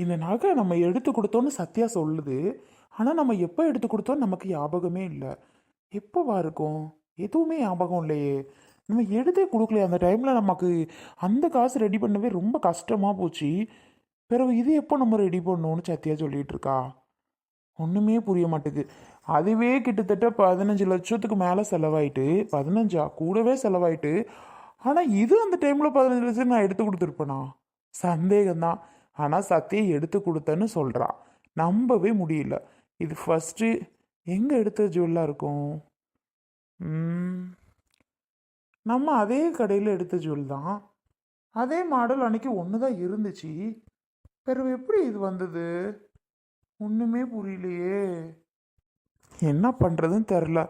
இந்த நகை நம்ம எடுத்து கொடுத்தோன்னு சத்யா சொல்லுது. ஆனால் நம்ம எப்போ எடுத்து கொடுத்தோம் நமக்கு ஞாபகமே இல்லை. எப்போவா இருக்கும்? எதுவுமே ஞாபகம் இல்லையே. நம்ம எடுத்தே கொடுக்கலையே. அந்த டைமில் நமக்கு அந்த காசு ரெடி பண்ணவே ரொம்ப கஷ்டமாக போச்சு. பிறகு இது எப்போ நம்ம ரெடி பண்ணோன்னு சத்யா சொல்லிகிட்டு இருக்கா? ஒன்றுமே புரிய மாட்டேங்குது. அதுவே கிட்டத்தட்ட பதினஞ்சு லட்சத்துக்கு மேலே செலவாயிட்டு பதினஞ்சா? கூடவே செலவாயிட்டு. ஆனால் இது அந்த டைமில் பதினஞ்சு லட்சம் நான் எடுத்து கொடுத்துருப்பேனா? சந்தேகம்தான். ஆனால் சத்தியை எடுத்து கொடுத்தேன்னு சொல்கிறான் நம்பவே முடியல. இது ஃபஸ்ட்டு எங்கே எடுத்த ஜுவல்லாக இருக்கும்? ம், நம்ம அதே கடையில் எடுத்த ஜுவல் தான். அதே மாடல் அன்னைக்கு ஒன்று தான் இருந்துச்சு. பிறகு எப்படி இது வந்தது? ஒன்றுமே புரியலையே. என்ன பண்ணுறதுன்னு தெரில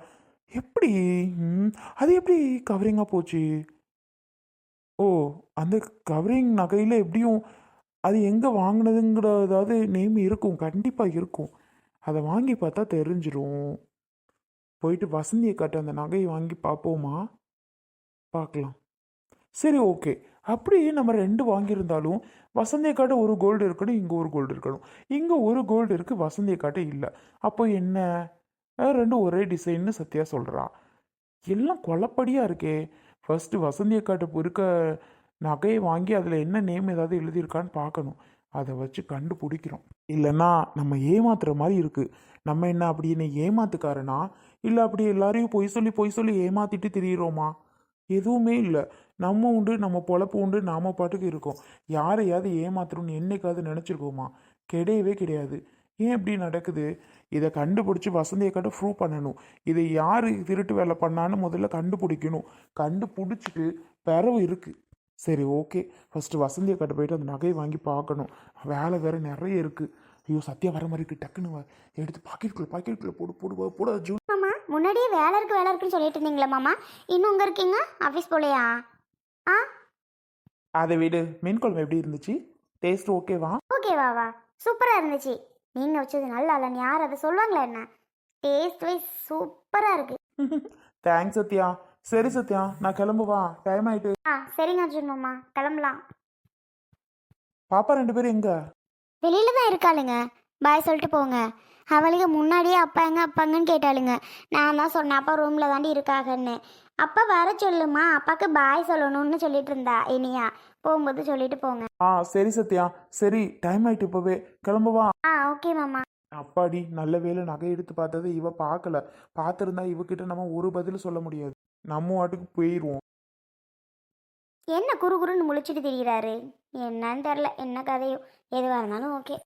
எப்படி? ம், அது எப்படி கவரிங்காக போச்சு? ஓ அந்த கவரிங் நகையில் எப்படியும் அது எங்கே வாங்கினதுங்கிற ஏதாவது நேம் இருக்கும். கண்டிப்பாக இருக்கும். அதை வாங்கி பார்த்தா தெரிஞ்சிடும் போயிட்டு வசந்தியை காட்ட அந்த நகையை வாங்கி பார்ப்போமா? பார்க்கலாம். சரி ஓகே. அப்படியே நம்ம ரெண்டு வாங்கியிருந்தாலும் வசந்தியை காட்ட ஒரு கோல்டு இருக்கணும் இங்கே ஒரு கோல்டு இருக்கணும். இங்கே ஒரு கோல்டு இருக்குது வசந்தியை காட்ட இல்லை. அப்போ என்ன? ரெண்டும் ஒரே டிசைன்னு சத்யா சொல்கிறா எல்லாம் கொலப்படியாக இருக்கே. ஃபஸ்ட்டு வசந்தியை காட்ட இருக்க நகையை வாங்கி அதில் என்ன நேம் ஏதாவது எழுதியிருக்கான்னு பார்க்கணும். அதை வச்சு கண்டுபிடிக்கிறோம். இல்லைன்னா நம்ம ஏமாத்துற மாதிரி இருக்குது நம்ம என்ன அப்படி என்ன ஏமாத்துக்காரனா? இல்லை அப்படி எல்லாரையும் பொய் சொல்லி பொய் சொல்லி ஏமாத்திட்டு திரியிறோமா? எதுவுமே இல்லை. நம்ம உண்டு நம்ம பொழப்பு உண்டு நாம பாட்டுக்கு இருக்கோம். யாரையாவது ஏமாத்துறோம்னு என்னைக்காவது நினச்சிருக்கோமா? கிடையவே கிடையாது. ஏன் இப்படி நடக்குது? இதை கண்டுபிடிச்சி வசந்தியை கட்ட ப்ரூவ் பண்ணணும். இதை யார் திருட்டு வேலை பண்ணான்னு முதல்ல கண்டுபிடிக்கணும். கண்டுபிடிச்சிட்டு பிறவு இருக்குது சரி ஓகே. ஃபஸ்ட்டு வசந்தியை கட்ட போயிட்டு அந்த நகையை வாங்கி பார்க்கணும். வேலை வேறு நிறைய இருக்குது ஐயோ சத்யா வர மாதிரி இருக்கு. டக்குன்னு. எடுத்து பாக்கெட்டுக்குள்ள பாக்கெட்டுக்குள்ள போடு போடு போட ஜூ. மாமா முன்னாடியே வேலை இருக்கு வேலை இருக்குன்னு சொல்லிட்டு இருந்தீங்களா மாமா. இன்னும் அங்கே இருக்கீங்க? ஆஃபீஸ் போலையா? ஆ? அதை விடு. மீன் குழம்பு எப்படி இருந்துச்சு? டேஸ்ட் ஓகேவா ஓகேவா வா சூப்பராக இருந்துச்சு. நீங்கள் வச்சது நல்லா இல்லைன்னு யார் அதை சொல்லுவாங்களா என்ன? டேஸ்ட் வைஸ் சூப்பராக இருக்கு. தேங்க்ஸ் சத்யா. சரி சத்யா நான் கிளம்புவா டைம் ஆயிட்டு. ஆ சரிங்க அர்ஜுன் மாமா. கிளம்பலாம். பாப்பா ரெண்டு பேரும் எங்க? வெளியில தான் இருக்காளுங்க. பாய் சொல்லிட்டு போங்க. அவளுக்கு முன்னாடியே அப்பா எங்க அப்பாங்கன்னு கேட்டாளுங்க. நான் தான் சொன்னேன் அப்பா ரூம்ல தாண்டி இருக்காகன்னு அப்பா வர சொல்லுமா? அப்பாக்கு பாய் சொல்லணும்னு சொல்லிட்டு இருந்தா இனியா. போகும்போது சொல்லிட்டு போங்க. ஆ சரி சத்யா. சரி டைம் ஆயிட்டு இப்போவே. கிளம்புவா ஆ ஓகே மாமா. அப்பாடி நல்ல வேலை நகை எடுத்து பார்த்தது இவ பார்க்கல. பார்த்துருந்தா இவகிட்ட நம்ம ஒரு பதில் சொல்ல முடியாது. நம்ம வாட்டுக்கு போயிடுவோம் என்ன குறு குறுன்னு முழிச்சிட்டு திரிகிறாரு என்னன்னு தெரில என்ன கதையோ எதுவாக இருந்தாலும் ஓகே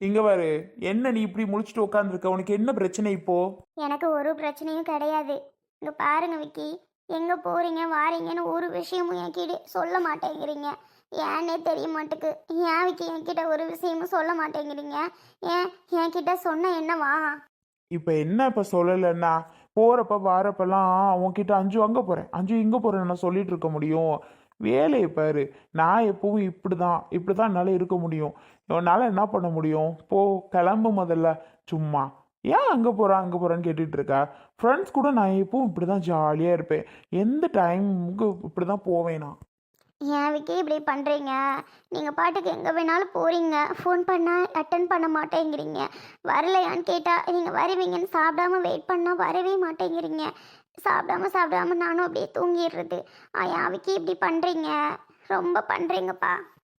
இங்க பாரு. என்ன நீ இப்படி முழிச்சிட்டு உட்காந்துருக்க உனக்கு என்ன பிரச்சனை இப்போ? எனக்கு ஒரு பிரச்சனையும் கிடையாது. இங்கே பாருங்க விக்கி. எங்கே போகிறீங்க வாரீங்கன்னு ஒரு விஷயமும் என்கிட்ட சொல்ல மாட்டேங்கிறீங்க. ஏன்னே தெரிய மாட்டுக்கு. ஏன் விக்கி என்கிட்ட ஒரு விஷயமும் சொல்ல மாட்டேங்கிறீங்க? ஏன் என்கிட்ட சொன்ன என்னவா? இப்போ என்ன இப்போ சொல்லலைன்னா? போகிறப்ப வாரப்பெல்லாம் உன்கிட்ட அஞ்சு அங்கே போகிறேன் அஞ்சு இங்கே போகிறேன் நான் சொல்லிட்டு இருக்க முடியும். வேலையை பாரு. நான் எப்பவும் இப்படி தான் இப்படி தான் என்னால் இருக்க முடியும். உன்னால் என்ன பண்ண முடியும்? போ கிளம்பு முதல்ல. சும்மா. ஏன் அங்கே போகிறேன் அங்கே போகிறேன்னு கேட்டுட்டு இருக்கா? ஃப்ரெண்ட்ஸ் கூட நான் எப்பவும் இப்படி தான் ஜாலியாக இருப்பேன். எந்த டைமுக்கு இப்படி தான் போவேன்? நான் ஏன் விக்கி இப்படி பண்ணுறீங்க நீங்கள் பாட்டுக்கு எங்கே வேணாலும் போகிறீங்க ஃபோன் பண்ணால் அட்டன் பண்ண மாட்டேங்கிறீங்க. வரலையான்னு கேட்டால் நீங்கள் வருவீங்கன்னு சாப்பிடாம வெயிட் பண்ணால் வரவே மாட்டேங்கிறீங்க. சாப்பிடாம சாப்பிடாம நானும் அப்படியே தூங்கிடுறது. ஆ, ஏன் விக்கி இப்படி பண்ணுறீங்க ரொம்ப பண்ணுறீங்கப்பா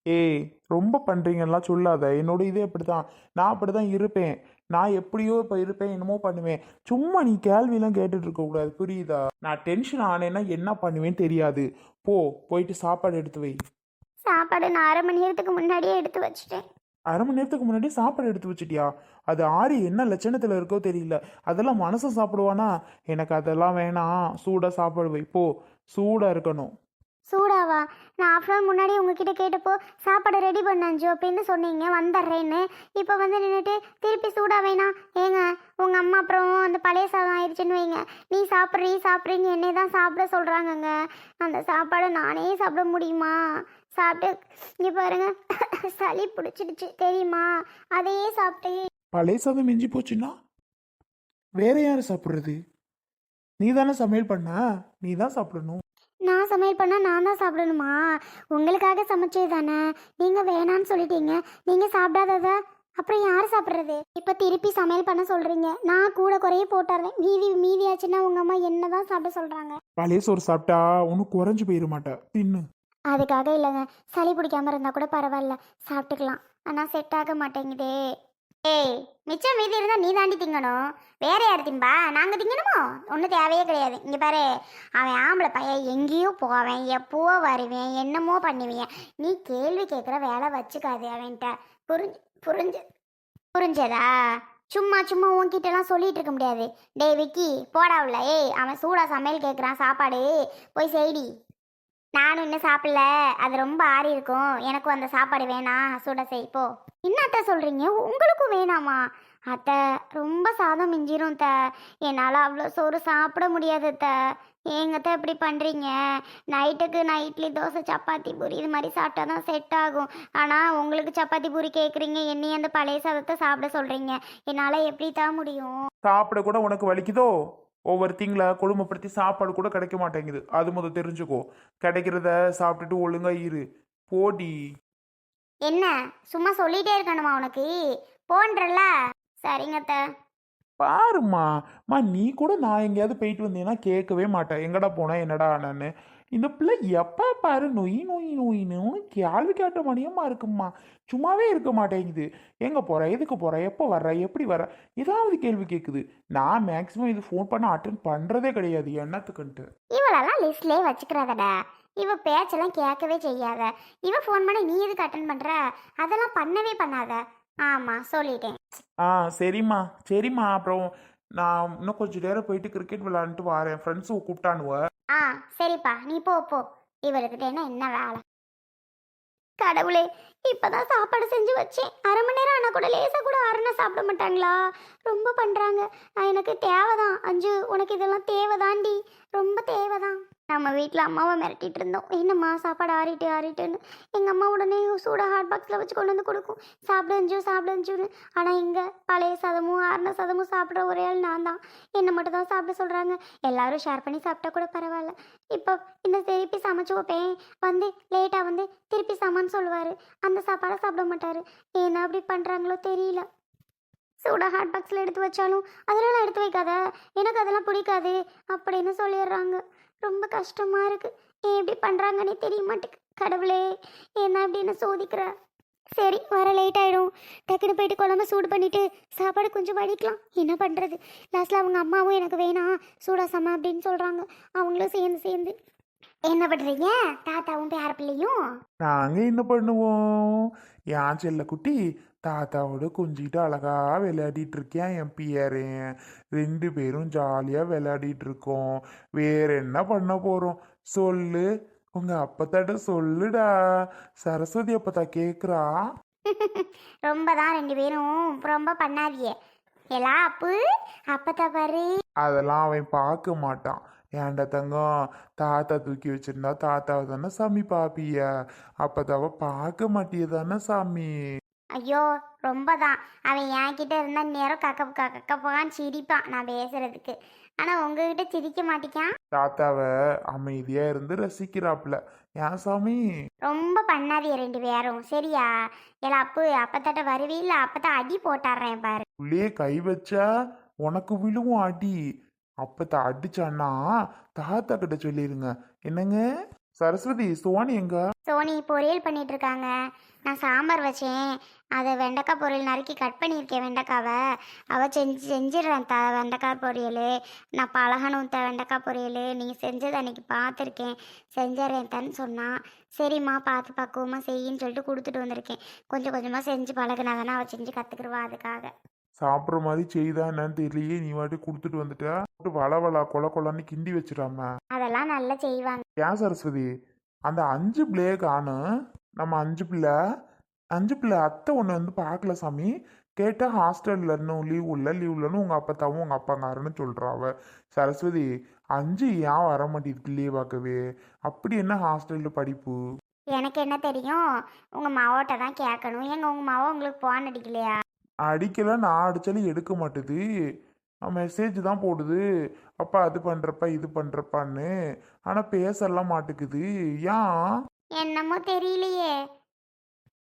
ஏய் ரொம்ப பண்ணுறீங்கலாம் சொல்லாத. என்னோட இதே அப்படி தான் நான் அப்படி தான் இருப்பேன். நான் எப்படியோ இப்போ இருப்பேன் என்னமோ பண்ணுவேன். சும்மா நீ கேள்வியெல்லாம் கேட்டுட்டு இருக்கக்கூடாது புரியுதா? நான் டென்ஷன் ஆனேன்னா என்ன பண்ணுவேன்னு தெரியாது. போ போயிட்டு சாப்பாடு எடுத்து வை. சாப்பாடு நான் அரை மணி நேரத்துக்கு முன்னாடியே எடுத்து வச்சிட்டேன். அரை மணி நேரத்துக்கு முன்னாடி சாப்பாடு எடுத்து வச்சிட்டியா? அது ஆறி என்ன லட்சணத்தில் இருக்கோ தெரியல. அதெல்லாம் மனசை சாப்பிடுவானா? எனக்கு அதெல்லாம் வேணாம். சூடாக சாப்பாடு வை. போ சூடாக இருக்கணும். சூடாவா? ஆஃப் அன் முன்னாடி உங்ககிட்ட கேட்டப்போ சாப்பாடு ரெடி பண்ணஞ்சு அப்படின்னு சொன்னீங்க வந்துடுறேன்னு. இப்போ வந்து நின்றுட்டு திருப்பி சூடாக வேணாம் ஏங்க உங்கள் அம்மா அப்புறம் அந்த பழைய சாதம் ஆயிடுச்சுன்னு வைங்க. நீ சாப்பிட்றீ சாப்பிட்றீங்க என்னை தான் சாப்பிட சொல்கிறாங்கங்க அந்த சாப்பாடை நானே சாப்பிட முடியுமா? சாப்பிட்டு இங்கே பாருங்க சளி பிடிச்சிடுச்சு தெரியுமா? அதையே சாப்பிட்டு. பழைய சாதம் மிஞ்சி போச்சுன்னா வேற யார் சாப்பிட்றது? நீ தானே சமையல் பண்ண? நீ தான் சாப்பிடணும். நான் சமையல் பண்ணால் நான் தான் சாப்பிடணுமா? உங்களுக்காக சமைச்சது தானே. நீங்கள் வேணான்னு சொல்லிட்டீங்க. நீங்கள் சாப்பிடாதத அப்புறம் யார் சாப்பிட்றது? இப்போ திருப்பி சமையல் பண்ண சொல்கிறீங்க நான் கூட குறைய போட்டுறேன் மீதி மீதியாச்சுன்னா உங்கள் அம்மா என்ன தான் சாப்பிட சொல்கிறாங்க பழைய சோறு சாப்பிட்டா ஒன்றும் குறைஞ்சு போயிட மாட்டா. தின்னு. அதுக்காக இல்லைங்க. சளி பிடிக்காம இருந்தால் கூட பரவாயில்ல. சாப்பிட்டுக்கலாம். ஆனால் செட் ஆக மாட்டேங்குதே. ஏய் மிச்சம் மீதி இருந்தால் நீ தாண்டி திங்கணும். வேற யார் திம்பா? நாங்கள் திங்கணுமோ? ஒன்றும் தேவையே கிடையாது. இங்கே பாரு அவன் ஆம்பளை பையன் எங்கேயோ போவேன் எப்போவோ வருவேன் என்னமோ பண்ணுவேன். நீ கேள்வி கேட்குற வேலை வச்சுக்காது அவன்கிட்ட. புரிஞ்சு புரிஞ்சு புரிஞ்சதா? சும்மா சும்மா உன்கிட்டலாம் சொல்லிட்டு இருக்க முடியாது. டே விக்கி போடா ஏய் அவன் சூடாக சமையல் கேட்குறான் சாப்பாடு போய் செய்டி. நானும் இன்னும் சாப்பிடல. அது ரொம்ப ஆறி இருக்கும். எனக்கும் அந்த சாப்பாடு வேணாம். சுட செய் போ. என்ன அத்தை சொல்கிறீங்க உங்களுக்கும் வேணாமா? அத்தை ரொம்ப சாதம் மிஞ்சிரும் த என்னால் அவ்வளோ சோறு சாப்பிட முடியாது அத்தை. ஏங்கத்த இப்படி பண்ணுறீங்க நைட்டுக்கு நான் இட்லி தோசை சப்பாத்தி பூரி இது மாதிரி சாப்பிட்டா தான் செட் ஆகும். ஆனால் உங்களுக்கு சப்பாத்தி பூரி கேட்குறீங்க என்னையும் அந்த பழைய சாதத்தை சாப்பிட சொல்கிறீங்க என்னால் எப்படி தான் முடியும்? சாப்பிட கூட உனக்கு வலிக்குதோ? ஒவ்வொரு திங்களை குடும்பப்படுத்தி சாப்பாடு கூட கிடைக்க மாட்டேங்குது. அது முத தெரிஞ்சுக்கோ. கிடைக்கிறத சாப்பிட்டுட்டு ஒழுங்கா இரு. போடி. என்ன? சும்மா சொல்லிட்டே இருக்கணுமா உனக்கு? போன்றல சரிங்க பாரும்மா. மா நீ கூட நான் எங்கேயாவது போயிட்டு வந்தீங்கன்னா கேட்கவே மாட்டேன். எங்கடா போனா? என்னடா ஆனான்னு. இந்த பிள்ளை எப்போ பாரு நொய் நொய் நொயின்னு கேள்வி கேட்ட மணியமா இருக்கும்மா. சும்மாவே இருக்க மாட்டேங்குது. எங்கே போற? எதுக்கு போற? எப்போ வர்ற? எப்படி வர ஏதாவது கேள்வி கேட்குது நான் மேக்ஸிமம் இது ஃபோன் பண்ண அட்டன் பண்ணுறதே கிடையாது. என்னத்துக்குன்ட்டு. இவளெல்லாம் லிஸ்ட்லேயே வச்சுக்கிறாதடா. இவ பேச்செல்லாம் கேட்கவே செய்யாத. இவ ஃபோன் பண்ண நீ எதுக்கு அட்டன் பண்ற? அதெல்லாம் பண்ணவே பண்ணாத. ஆமா சொல்லிட்டேன். ஆ சரிம்மா. சரிம்மா. அப்புறம் நான் இன்னும் கொஞ்சம் நேரம் போயிட்டு கிரிக்கெட் விளாண்டுட்டு வரேன். ஃப்ரெண்ட்ஸும் கூப்பிட்டானுவ. ஆ சரிப்பா. நீ போ போ. இவளுக்கிட்ட என்ன என்ன வேலை? கடவுளே இப்பதான் சாப்பாடு செஞ்சு வச்சேன். அரை மணி நேரம் ஆனால் கூட லேசாக கூட அரணை சாப்பிட மாட்டாங்களா? ரொம்ப பண்ணுறாங்க எனக்கு தேவைதான். அஞ்சு உனக்கு இதெல்லாம் தேவைதாண்டி. ரொம்ப தேவைதான். நம்ம வீட்டில் அம்மாவை மிரட்டிட்டு இருந்தோம். என்னம்மா சாப்பாடு ஆறிட்டு ஆறிட்டுன்னு. எங்கள் அம்மா உடனே சூடாக ஹாட் பாக்ஸில் வச்சு கொண்டு வந்து கொடுக்கும். சாப்பிடு சாப்பிடஞ்சுன்னு ஆனால் இங்கே பழைய சாதமும் ஆறின சாதமும் சாப்பிட்ற ஒரே ஆள் நான் தான். என்னை மட்டும் தான் சாப்பிட சொல்கிறாங்க எல்லாரும் ஷேர் பண்ணி சாப்பிட்டா கூட பரவாயில்ல. இப்போ இந்த திருப்பி சமைச்சு வைப்பேன். வந்து லேட்டாக வந்து திருப்பி சமான்னு சொல்லுவார். அந்த சாப்பாடை சாப்பிட மாட்டார். ஏன்னா அப்படி பண்ணுறாங்களோ தெரியல. சூடாக ஹாட் பாக்ஸில் எடுத்து வச்சாலும் அதெல்லாம் எடுத்து வைக்காத. எனக்கு அதெல்லாம் பிடிக்காது. அப்படின்னு சொல்லிடுறாங்க. ரொம்ப கஷ்டமாக இருக்குது ஏன் எப்படி பண்ணுறாங்கன்னே தெரிய மாட்டேங்குது கடவுளே என்ன அப்படின்னு சோதிக்கிற? சரி வர லேட் ஆகிடும் டக்குன்னு போயிட்டு குழம்பு சூடு பண்ணிட்டு சாப்பாடு கொஞ்சம் வடிக்கலாம். என்ன பண்ணுறது லாஸ்ட்டில் அவங்க அம்மாவும் எனக்கு வேணாம் சூடா சம அப்படின்னு சொல்கிறாங்க அவங்களும் சேர்ந்து சேர்ந்து. என்ன பண்ணுறீங்க தாத்தாவும் பேர பிள்ளையும் நாங்கள் என்ன பண்ணுவோம்? என் செல்ல குட்டி தாத்தாவோட கொஞ்சிட்டு அழகா விளையாடிட்டு இருக்கேன் என் பியரேன் ரெண்டு பேரும் ஜாலியாக விளையாடிட்டு இருக்கோம் வேற என்ன பண்ண போகிறோம் சொல்லு. உங்க அப்பத்தாட்ட சொல்லுடா. சரஸ்வதி அப்பத்தா கேட்குறா ரொம்ப தான் ரெண்டு பேரும். ரொம்ப பண்ணாதியே எல்லா அப்பு அப்பத்தா பாரு. அதெல்லாம் அவன் பார்க்க மாட்டான். ஏன்டா தங்கம்? தாத்தா தூக்கி வச்சிருந்தா தாத்தாவை தானே சாமி பாப்பிய? அப்பதாவ பார்க்க மாட்டிய தானே சாமி? ஐயோ ரொம்ப தான் அவன் என்கிட்ட இருந்தா நேரம் கக்க கக்க கக்கப்பான்னு சிரிப்பான் நான் பேசுறதுக்கு. ஆனால் உங்ககிட்ட சிரிக்க மாட்டேக்கான்? தாத்தாவை அமைதியா இருந்து ரசிக்கிறாப்புல. ஏன் சாமி? ரொம்ப பண்ணாதிய ரெண்டு பேரும். சரியா? எல்லா அப்பு அப்பத்தாட்ட வருவீல்ல அப்பதான் அடி போட்டாடுறேன் பாரு. உள்ளே கை வச்சா உனக்கு விழுவும் அடி. அப்பத்த அடிச்சான்னா தாத்தா கிட்ட சொல்லிருங்க. என்னங்க? சரஸ்வதி சோனி எங்க? சோனி பொரியல் பண்ணிட்டு இருக்காங்க நான் சாம்பார் வச்சேன். அதை வெண்டைக்காய் பொரியல் நறுக்கி கட் பண்ணியிருக்கேன் வெண்டைக்காவை. அவள் செஞ்சு செஞ்சிடுறேன் த வெண்டைக்காய் பொரியல். நான் பழகணும் த வெண்டைக்காய் பொரியல். நீங்கள் செஞ்சது அன்னைக்கு பார்த்துருக்கேன். செஞ்சிடறேன் தன்னு சொன்னான் சரிம்மா பார்த்து பக்குவமாக செய்யின்னு சொல்லிட்டு கொடுத்துட்டு வந்திருக்கேன். கொஞ்சம் கொஞ்சமாக செஞ்சு பழகினா தானே அவள் செஞ்சு கற்றுக்குருவா அதுக்காக. சாப்பிட்ற மாதிரி செய்தா என்னன்னு தெரியலையே. நீ வாட்டி கொடுத்துட்டு வந்துட்டா? போட்டு வள வள கொல கொலன்னு கிண்டி வச்சிடாம. அதெல்லாம் நல்லா செய்வாங்க. ஏன் சரஸ்வதி? அந்த அஞ்சு பிள்ளைய காணும் நம்ம அஞ்சு பிள்ளை. அஞ்சு பிள்ளை அத்தை ஒன்று வந்து பார்க்கல சாமி. கேட்டால் ஹாஸ்டல்ல இன்னும் லீவ் உள்ள லீவ் இல்லைன்னு உங்கள் அப்பத்தாவும் உங்கள் அப்பாங்காரன்னு சொல்கிறாவ சரஸ்வதி அஞ்சு ஏன் வர மாட்டேங்குது லீவ் ஆக்கவே? அப்படி என்ன ஹாஸ்டலில் படிப்பு? எனக்கு என்ன தெரியும்? உங்கள் மாவோட்ட தான் கேட்கணும் ஏங்க உங்கள் மாவோ உங்களுக்கு போன் அடிக்கலையா? அடிக்கல நான் அடிச்சாலும் எடுக்க மாட்டுது. மெசேஜ் தான் போடுது. அப்பா அது பண்ணுறப்ப இது பண்ணுறப்பான்னு ஆனால் பேசலாம் மாட்டுக்குது. ஏன்? என்னமோ தெரியலையே.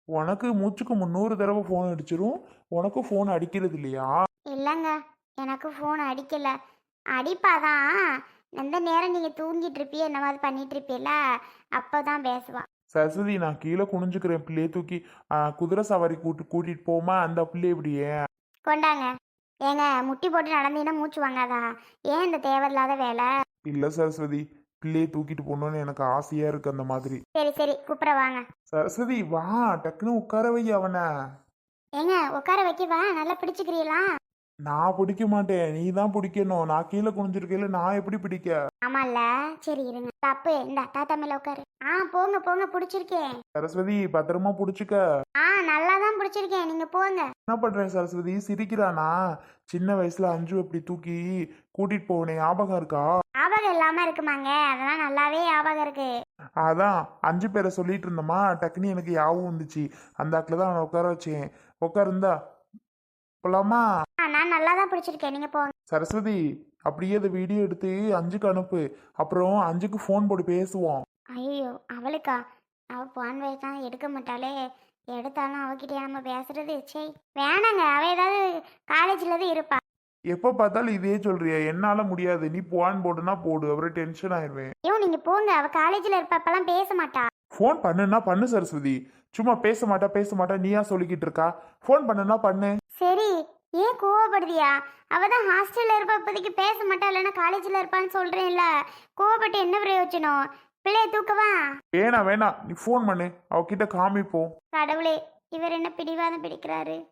உனக்கு மூச்சுக்கு முந்நூறு தடவை ஃபோன் அடிச்சிரும். உனக்கும் ஃபோன் அடிக்கிறது இல்லையா? இல்லைங்க. எனக்கு ஃபோன் அடிக்கல. அடிப்பாதான். எந்த நேரம் நீங்கள் தூங்கிட்டு இருப்பிய மாதிரி பண்ணிட்டு இருப்பீல அப்போ தான் பேசுவா. சரஸ்வதி நான் கீழே குனிஞ்சுக்கிறேன். பிள்ளையை தூக்கி ஆ, குதிரை சவாரி கூட்டு கூட்டிட்டு போமா? அந்த பிள்ளை இப்படியே கொண்டாங்க. ஏங்க முட்டி போட்டு நடந்தீங்கன்னா மூச்சு வாங்காதா? ஏன் இந்த தேவையில்லாத வேலை? இல்லை சரஸ்வதி. பிள்ளையை தூக்கிட்டு போகணுன்னு எனக்கு ஆசையா இருக்கு அந்த மாதிரி. சரி சரி. கூப்பிட வாங்க. சரஸ்வதி வா. டக்குன்னு உட்கார வை அவனை. ஏங்க உட்கார வைக்கவா நல்லா பிடிச்சிக்கிறீங்களா நான் பிடிக்க மாட்டேன். நீ தான் பிடிக்கணும். நான் கீழே குனிஞ்சிருக்கையில நான் எப்படி பிடிக்க? ஆமால்ல. சரி இருங்க. தப்பு இந்த தாத்தா மேல உட்காரு. ஆ போங்க போங்க. பிடிச்சிருக்கேன். சரஸ்வதி பத்திரமா பிடிச்சிக்க. ஆ நல்லா தான் பிடிச்சிருக்கேன். நீங்க போங்க. என்ன பண்றேன் சரஸ்வதி? சிரிக்கிறானா? சின்ன வயசுல அஞ்சு அப்படி தூக்கி கூட்டிட்டு போவனே ஞாபகம் இருக்கா? ஞாபகம் இல்லாம இருக்குமாங்க. அதெல்லாம் நல்லாவே ஞாபகம் இருக்கு. அதான் அஞ்சு பேரை சொல்லிட்டு இருந்தோமா? டக்குன்னு எனக்கு யாவும் வந்துச்சு. அந்த ஆக்கில் தான் அவனை உட்கார வச்சேன். உட்காருந்தா போலாமா? நான் நல்லா தான் பிடிச்சிருக்கேன். நீங்க போங்க. சரஸ்வதி அப்படியே இந்த வீடியோ எடுத்து அஞ்சுக்கு அனுப்பு. அப்புறம் அஞ்சுக்கு ஃபோன் போட்டு பேசுவோம். ஐயோ அவளுக்கா? அவ போன் வயசு தான் எடுக்க மாட்டாளே. எடுத்தாலும் அவகிட்டயே நம்ம பேசுறது சே வேணாங்க. அவ ஏதாவது காலேஜ்ல தான் இருப்பா. எப்போ பார்த்தாலும் இதே சொல்றியா என்னால முடியாது. நீ போன் போடுனா போடு. அப்புறம் டென்ஷன் ஆயிடுவேன் ஐயோ நீங்க போங்க. அவ காலேஜ்ல இருப்பப்பெல்லாம் பேச மாட்டா. ஃபோன் பண்ணுன்னா பண்ணு சரஸ்வதி. சும்மா பேச மாட்டா பேச மாட்டா. நீயா சொல்லிக்கிட்டு இருக்கா? ஃபோன் பண்ணுனா பண்ணு. சரி ஏன் கோவப்படுதியா? அவ தான் ஹாஸ்டல்ல இருப்ப. இப்போதைக்கு பேச மாட்டா. இல்லைன்னா காலேஜ்ல இருப்பான்னு சொல்றேன்ல. கோவப்பட்டு என்ன பிரயோஜனம்? பிள்ளைய தூக்கவா வேணாம் வேணாம். நீ ஃபோன் பண்ணு. அவகிட்ட காமிப்போம். கடவுளே இவர் என்ன பிடிவாதம் பிடிக்கிறாரு?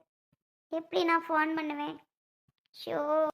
எப்படி நான் ஃபோன் பண்ணுவேன்? ஷோ.